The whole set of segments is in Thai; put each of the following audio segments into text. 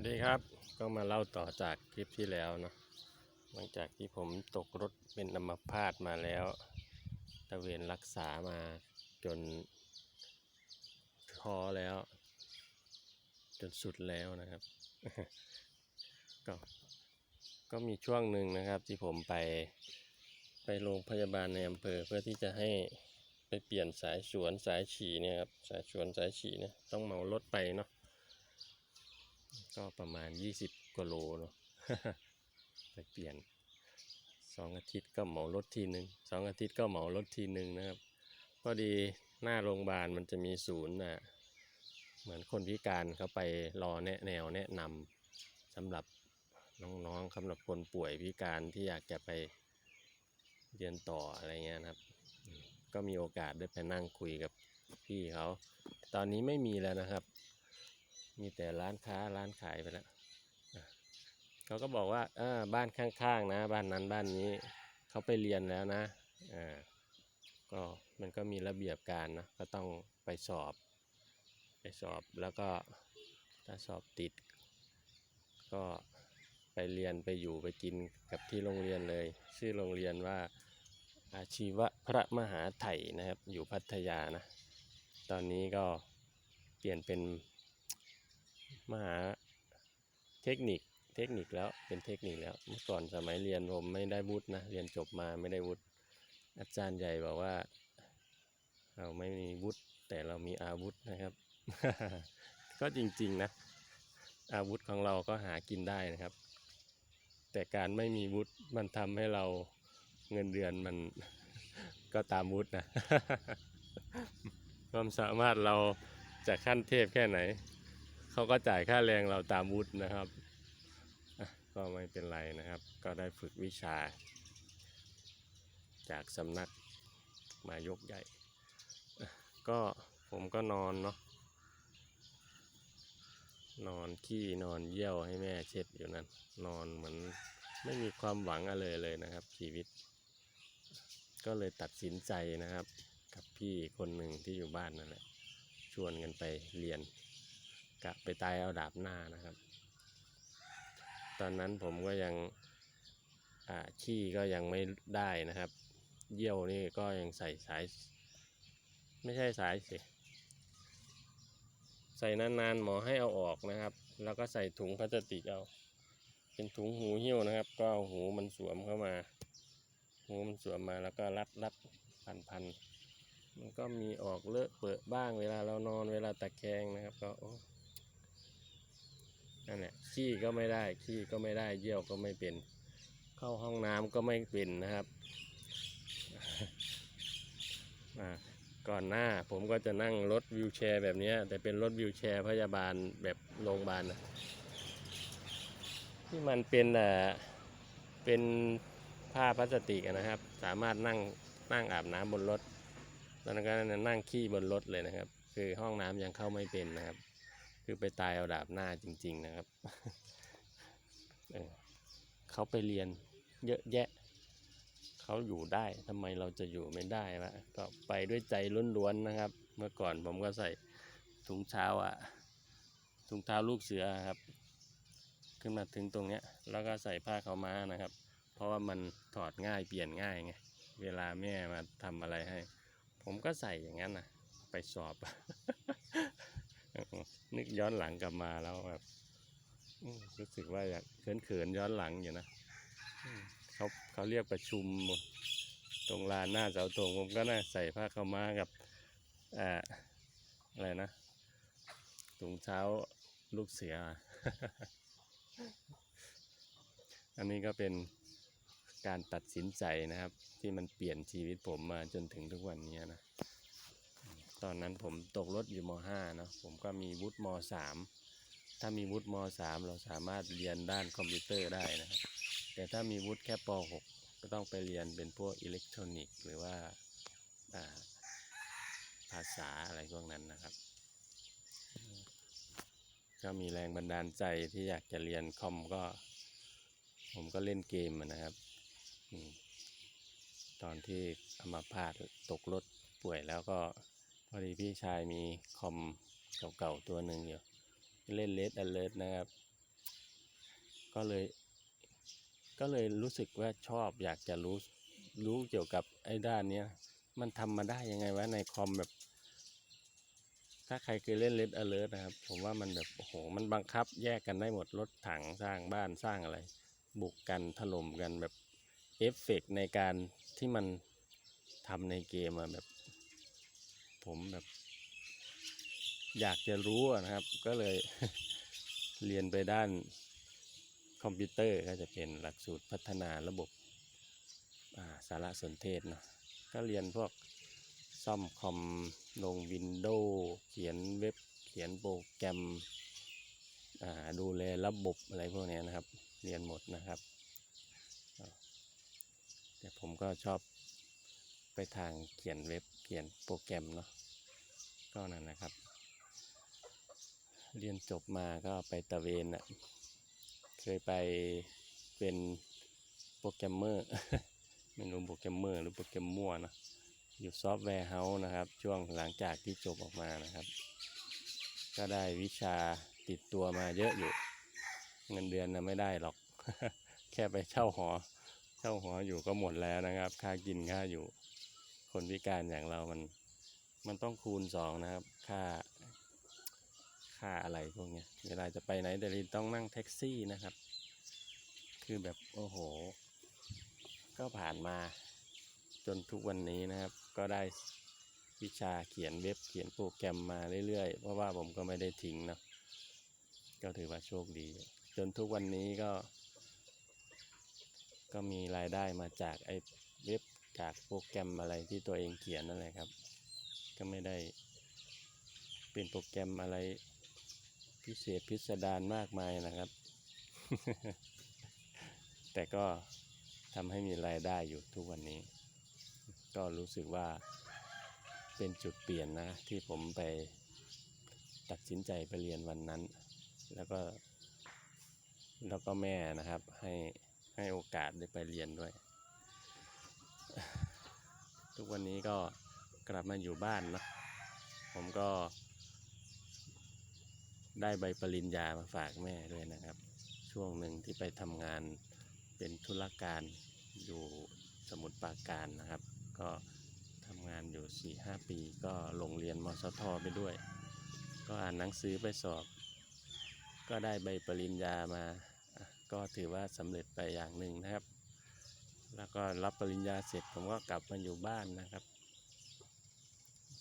วัสดีครับ ก็มาเล่าต่อจากคลิปที่แล้วเนาะหลังจากที่ผมตกรถเป็นอัมพาตมาแล้วตะเวนรักษามาจนท้อแล้ว จนสุดแล้วนะครับ ก็ก็มีช่วงหนึ่งนะครับที่ผมไปไปโรงพยาบาลในอำเภอเพื่อที่จะให้ไปเปลี่ยนสายสวนสายฉี่เนี่ยครับสายสวนสายฉี่เนี่ยต้องเหมารถไปเนาะ ก็ประมาณ 20กว่าโลเนาะไปเปลี่ยนสองอาทิตย์ก็เหมารถทีหนึ่งสองอาทิตย์ก็เหมารถทีหนึ่งนะครับพอดีหน้าโรงพยาบาลมันจะมีศูนย์น่ะเหมือนคนพิการเขาไปรอแนะแนวแนะนำสำหรับน้องๆสำหรับคนป่วยพิการที่อยากจะไปเรียนต่ออะไรเงี้ยนะครับ ก็มีโอกาสได้ไปนั่งคุยกับพี่เขา ตอนนี้ไม่มีแล้วนะครับ มีแต่ร้านค้าร้านขายไปแล้วเขาก็บอกว่าเออบ้านข้างๆนะ บ้านนั้นบ้านนี้เขาไปเรียนแล้วนะอ่าก็มันก็มีระเบียบการนะก็ต้องไปสอบ ไปสอบแล้วก็ถ้าสอบติด ก็ไปเรียนไปอยู่ไปกินกับที่โรงเรียนเลย ชื่อโรงเรียนว่าอาชีวะพระมหาไถ่นะครับอยู่พัทยานะ ตอนนี้ก็เปลี่ยนเป็น มหาเทคนิคเทคนิคแล้วเป็นเทคนิคแล้ว เมื่อก่อนสมัยเรียนผมไม่ได้วุฒินะเรียนจบมาไม่ได้วุฒิอาจารย์ใหญ่บอกว่า เราไม่มีวุฒิแต่เรามีอาวุธนะครับ ก็จริงๆนะ อาวุธของเราก็หากินได้นะครับ แต่การไม่มีวุฒิมันทำให้เราเงินเดือนมันก็ตามวุฒินะความสามารถเราจะขั้นเทพแค่ไหน เขาก็จ่ายค่าแรงเราตามวุฒินะครับ ก็ไม่เป็นไรนะครับ ก็ได้ฝึกวิชา จากสำนักมายกใหญ่ ก็ผมก็นอนเนาะนอนขี้นอนเยี่ยวให้แม่เช็ดอยู่นั่นนอนเหมือนไม่มีความหวังอะไรเลยนะครับ ชีวิต ก็เลยตัดสินใจนะครับ กับพี่คนหนึ่งที่อยู่บ้านนั่นแหละชวนกันไปเรียน กะไปตายเอาดาบหน้านะครับ ตอนนั้นผมก็ยังขี้ก็ยังไม่ได้นะครับ เยี่ยวนี่ก็ยังใส่สาย ไม่ใช่สายสิ ใส่นานๆหมอให้เอาออกนะครับ แล้วก็ใส่ถุงพลาสติกเอา เป็นถุงหูหิ้วนะครับ ก็เอาหูมันสวมเข้ามา หูมันสวมมาแล้วก็รัดรัดพันพันมันก็มีออกเลอะเปิดบ้างเวลาเรานอนเวลาตะแคงนะครับ ก็โอ้ นั่นแหละขี้ก็ไม่ได้ขี้ก็ไม่ได้เยี่ยวก็ไม่เป็น เข้าห้องน้ำก็ไม่เป็นนะครับก่อนหน้าผมก็จะนั่งรถวิวแชร์แบบนี้แต่เป็นรถวิวแชร์พยาบาลแบบโรงพยาบาลนะที่มันเป็นเอ่อเป็นผ้าพลาสติกนะครับ สามารถนั่งนั่งอาบน้ำบนรถตอนนั้นก็นั่งขี้บนรถเลยนะครับ คือห้องน้ำยังเข้าไม่เป็นนะครับ คือไปตายเอาดาบหน้าจริง ๆนะครับเออเขาไปเรียนเยอะแยะ เขาอยู่ได้ทำไมเราจะอยู่ไม่ได้วะก็ไปด้วยใจล้วนๆนะครับ เมื่อก่อนผมก็ใส่ถุงเท้าอะถุงเท้าลูกเสือครับ ขึ้นมาถึงตรงเนี้ย แล้วก็ใส่ผ้าเขาม้านะครับ เพราะว่ามันถอดง่ายเปลี่ยนง่ายไงเวลาแม่มาทำอะไรให้ ผมก็ใส่อย่างนั้นนะไปสอบ นึกย้อนหลังกลับมาแล้วแบบรู้สึกว่าอยากเขินๆย้อนหลังอยู่นะเขาเขาเรียกประชุมตรงลานหน้าเสาธงผมก็น่าใส่ผ้าเข้ามากับอ่าอะไรนะถุงเท้าลูกเสือ อันนี้ก็เป็นการตัดสินใจนะครับ ที่มันเปลี่ยนชีวิตผมมาจนถึงทุกวันนี้นะ ตอนนั้นผมตกรถอยู่ม .5 เนอะผมก็มีวุฒิม .3 ถ้ามีวุฒิม .3 เราสามารถเรียนด้านคอมพิวเตอร์ได้นะครับแต่ถ้ามีวุฒิแค่ป .6 ก็ต้องไปเรียนเป็นพวกอิเล็กทรอนิกส์หรือว่าาภาษาอะไรพวกนั้นนะครับ ก็มีแรงบันดาลใจที่อยากจะเรียนคอมก็ ผมก็เล่นเกมนะครับตอนที่อามาพาตตกรถป่วยแล้วก็ พอดีพี่ชายมีคอมเก่าๆตัวหนึ่งอยู่ เล่นเลดอเลิร์นะครับ ก็เลย ก็เลยรู้สึกว่าชอบอยากจะรู้รู้เกี่ยวกับไอ้ด้านเนี้ย มันทำมาได้ยังไงวะในคอมแบบ ถ้าใครเคยเล่น Red Alert นะครับ ผมว่ามันแบบโอ้โหมันบังคับแยกกันได้หมดรถถังสร้างบ้านสร้างอะไร บุกกันถล่มกันแบบเอฟเฟกต์ในการที่มันทำในเกมอะแบบ ผมแบบ อยากจะรู้นะครับ ก็เลยเรียนไปด้านคอมพิวเตอร์ก็จะเป็นหลักสูตรพัฒนาระบบาสารสนเทศเนาะก็เรียนพวกซ่อมคอมลงวินโดว์เขียนเว็บ เขียนโปรแกรมดูแลระบบอะไรพวกนี้นะครับ เรียนหมดนะครับ แต่ผมก็ชอบ ไปทางเขียนเว็บเขียนโปรแกรมเนาะก็นั่นนะครับ เรียนจบมาก็ไปตะเวนอะเคยไปเป็นโปรแกรมเมอร์ไม่รู้โปรแกรมเมอร์หรือโปรแกรมมั่วนะอยู่ซอฟต์แวร์เฮาส์นะครับ ช่วงหลังจากที่จบออกมานะครับ ก็ได้วิชาติดตัวมาเยอะอยู่ เงินเดือนนะไม่ได้หรอก แค่ไปเช่าหอ เช่าหออยู่ก็หมดแล้วนะครับ ค่ากินค่าอยู่ คนพิการอย่างเรามันมันต้องคูณสองนะครับ ค่า ค่าอะไรพวกเนี้ยเวลาจะไปไหนแต่ลินต้องนั่งแท็กซี่นะครับ คือแบบโอ้โห ก็ผ่านมาจนทุกวันนี้นะครับ ก็ได้วิชาเขียนเว็บเขียนโปรแกรมมาเรื่อยๆ เพราะว่าผมก็ไม่ได้ทิ้งเนาะก็ถือว่าโชคดี จนทุกวันนี้ก็ ก็มีรายได้มาจากไอ้เว็บ จากโปรแกรมอะไรที่ตัวเองเขียนนั่นแหละครับ ก็ไม่ได้ เป็นโปรแกรมอะไรพิเศษพิสดารมากมายนะครับ แต่ก็ทำให้มีรายได้อยู่ทุกวันนี้ ก็รู้สึกว่าเป็นจุดเปลี่ยนนะ ที่ผมไปตัดสินใจไปเรียนวันนั้น แล้วก็แล้วก็แม่นะครับให้ให้โอกาสได้ไปเรียนด้วย ทุกวันนี้ก็กลับมาอยู่บ้านเนะผมก็ ได้ใบปริญญามาฝากแม่ด้วยนะครับ ช่วงหนึ่งที่ไปทำงานเป็นธุรการอยู่สมุทรปราการนะครับ ก็ทำงานอยู่ 4-5 ปีก็ลงเรียนมสทไปด้วย ก็อ่านหนังสือไปสอบ ก็ได้ใบปริญญามา ก็ถือว่าสำเร็จไปอย่างหนึ่งนะครับ แล้วก็รับปริญญาเสร็จผมก็กลับมาอยู่บ้านนะครับ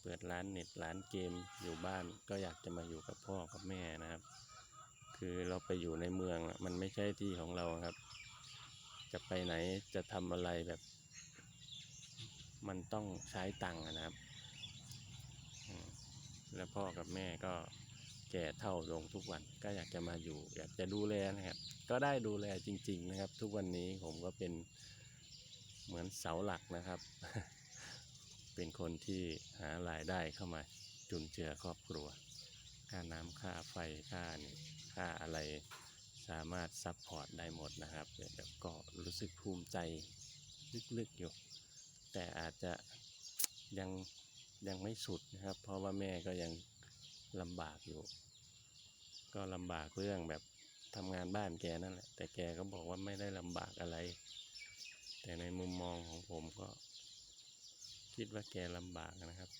เปิดร้านเน็ตร้านเกมอยู่บ้านก็อยากจะมาอยู่กับพ่อกับแม่นะครับ คือเราไปอยู่ในเมืองมันไม่ใช่ที่ของเราครับ จะไปไหนจะทำอะไรแบบ มันต้องใช้ตังค์นะครับ แล้วพ่อกับแม่ก็แก่เท่าลงทุกวันก็อยากจะมาอยู่ อยากจะดูแลนะครับ ก็ได้ดูแลจริง ๆ นะครับ ทุกวันนี้ผมก็เป็น เหมือนเสาหลักนะครับ เป็นคนที่หารายได้เข้ามาจุนเจือครอบครัว ค่าน้ำค่าไฟค่านี่ค่าอะไรสามารถซัพพอร์ตได้หมดนะครับแบบก็รู้สึกภูมิใจลึกๆอยู่ แต่อาจจะยังยังไม่สุดนะครับ เพราะว่าแม่ก็ยังลำบากอยู่ ก็ลำบากเรื่องแบบทำงานบ้านแกนั่นแหละ แต่แกก็บอกว่าไม่ได้ลำบากอะไร แต่ในมุมมองของผมก็ คิดว่าแกลำบากนะครับ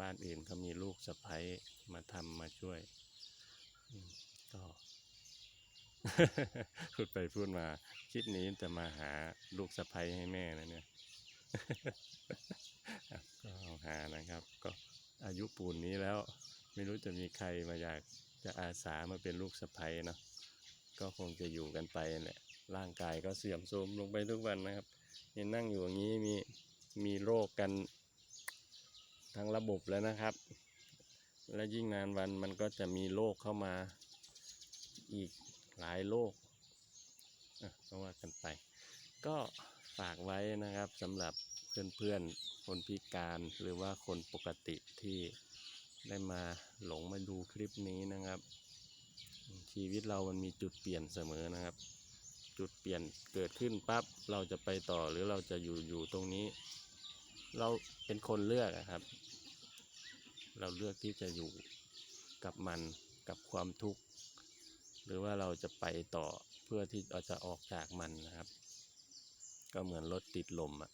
บ้านอื่นเขามีลูกสะใภ้มาทำมาช่วยก็พูดไปพูดมา คิดนี้จะมาหาลูกสะใภ้ให้แม่นะเนี่ยก็เอาหานะครับ ก็อายุปูนนี้แล้ว ไม่รู้จะมีใครมาอยากจะอาสามาเป็นลูกสะใภ้เนาะก็คงจะอยู่กันไปแหละร่างกายก็เสื่อมโทรมลงไปทุกวันนะครับ เนี่ยนั่งอยู่อย่างนี้มีมีโรคกันทั้งระบบแล้วนะครับ และยิ่งนานวันมันก็จะมีโรคเข้ามาอีกหลายโรคก็ว่ากันไป ก็ฝากไว้นะครับสำหรับเพื่อนๆ คนพิการหรือว่าคนปกติที่ได้มาหลงมาดูคลิปนี้นะครับ ชีวิตเรามันมีจุดเปลี่ยนเสมอนะครับ จุดเปลี่ยนเกิดขึ้นปั๊บเราจะไปต่อหรือเราจะอยู่อยู่ตรงนี้ เราเป็นคนเลือกอะครับ เราเลือกที่จะอยู่กับมันกับความทุกข์ หรือว่าเราจะไปต่อเพื่อที่เราจะออกจากมันนะครับ ก็เหมือนรถติดลมอะ่ะ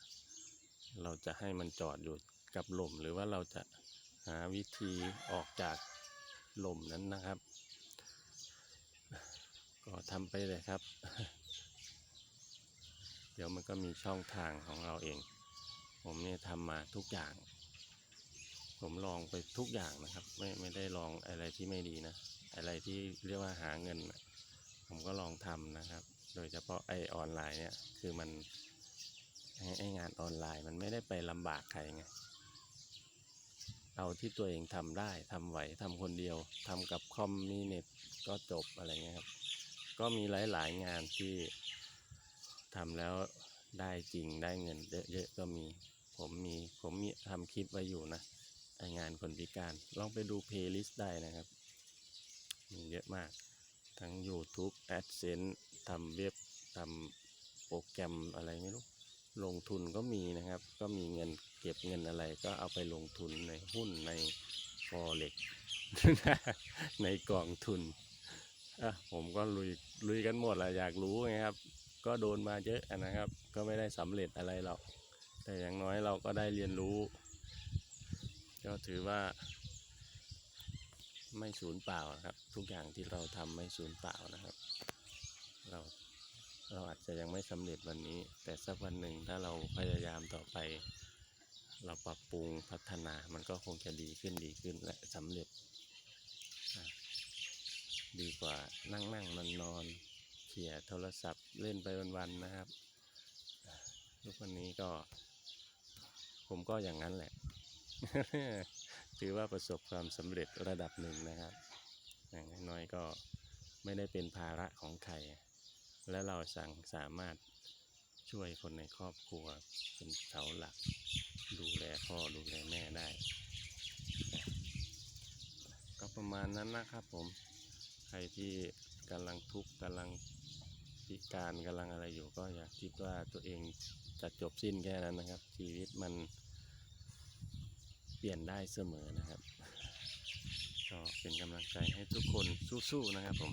เราจะให้มันจอดอยู่กับลม หรือว่าเราจะหาวิธีออกจากลมนั้นนะครับ ก็ทำไปเลยครับ ดี๋ยวมันก็มีช่องทางของเราเอง ผมเนี่ยทำมาทุกอย่าง ผมลองไปทุกอย่างนะครับ ไม่ไม่ได้ลองอะไรที่ไม่ดีนะ อะไรที่เรียกว่าหาเงินนะผมก็ลองทำนะครับ โดยเฉพาะไอออนไลน์เนี่ยคือมันไอไองานออนไลน์มันไม่ได้ไปลำบากใครไงเอาที่ตัวเองทำได้ทำไหวทำคนเดียวทำกับคอมมีเน็ตก็จบอะไรเงี้ยครับ ก็มีหลายๆงานที่ ทำแล้วได้จริงได้เงินเยอะๆก็มี ผมมีผมมีทำคลิปไว้อยู่นะไองานคนพิการ ลองไปดูเพลย์ลิสต์ได้นะครับ มีเยอะมาก ทั้ง YouTube AdSense ทำเว็บทำโปรแกรมอะไรไม่รู้ ลงทุนก็มีนะครับ ก็มีเงินเก็บเงินอะไรก็เอาไปลงทุนในหุ้นในฟอเร็กในกองทุนอะผมก็ลุยลุยกันหมดแหละอยากรู้ไงครับ ก็โดนมาเยอะนะครับ ก็ไม่ได้สำเร็จอะไรหรอกแต่อย่างน้อยเราก็ได้เรียนรู้ ก็ถือว่าไม่สูญเปล่านะครับ ทุกอย่างที่เราทำไม่สูญเปล่านะครับ เราเราอาจจะยังไม่สำเร็จวันนี้ แต่สักวันหนึ่งถ้าเราพยายามต่อไป เราปรับปรุงพัฒนามันก็คงจะดีขึ้นดีขึ้นและสำเร็จ ดีกว่านั่งนั่งนอนนอน เขี่ยโทรศัพท์เล่นไปวันๆนะครับทุกวันนี้ก็ ผมก็อย่างนั้นแหละ ถือว่าประสบความสำเร็จระดับหนึ่งนะครับ อย่างน้อยก็ไม่ได้เป็นภาระของใคร และเราสั่งสามารถช่วยคนในครอบครัวเป็นเสาหลัก ดูแลพ่อดูแลแม่ได้ ก็ประมาณนั้นนะครับผม ใครที่กำลังทุกข์กำลัง พิการกำลังอะไรอยู่ก็อย่าคิดว่าตัวเองจะจบสิ้นแค่นั้นนะครับ ชีวิตมันเปลี่ยนได้เสมอนะครับ ก็เป็นกำลังใจให้ทุกคนสู้ๆนะครับผม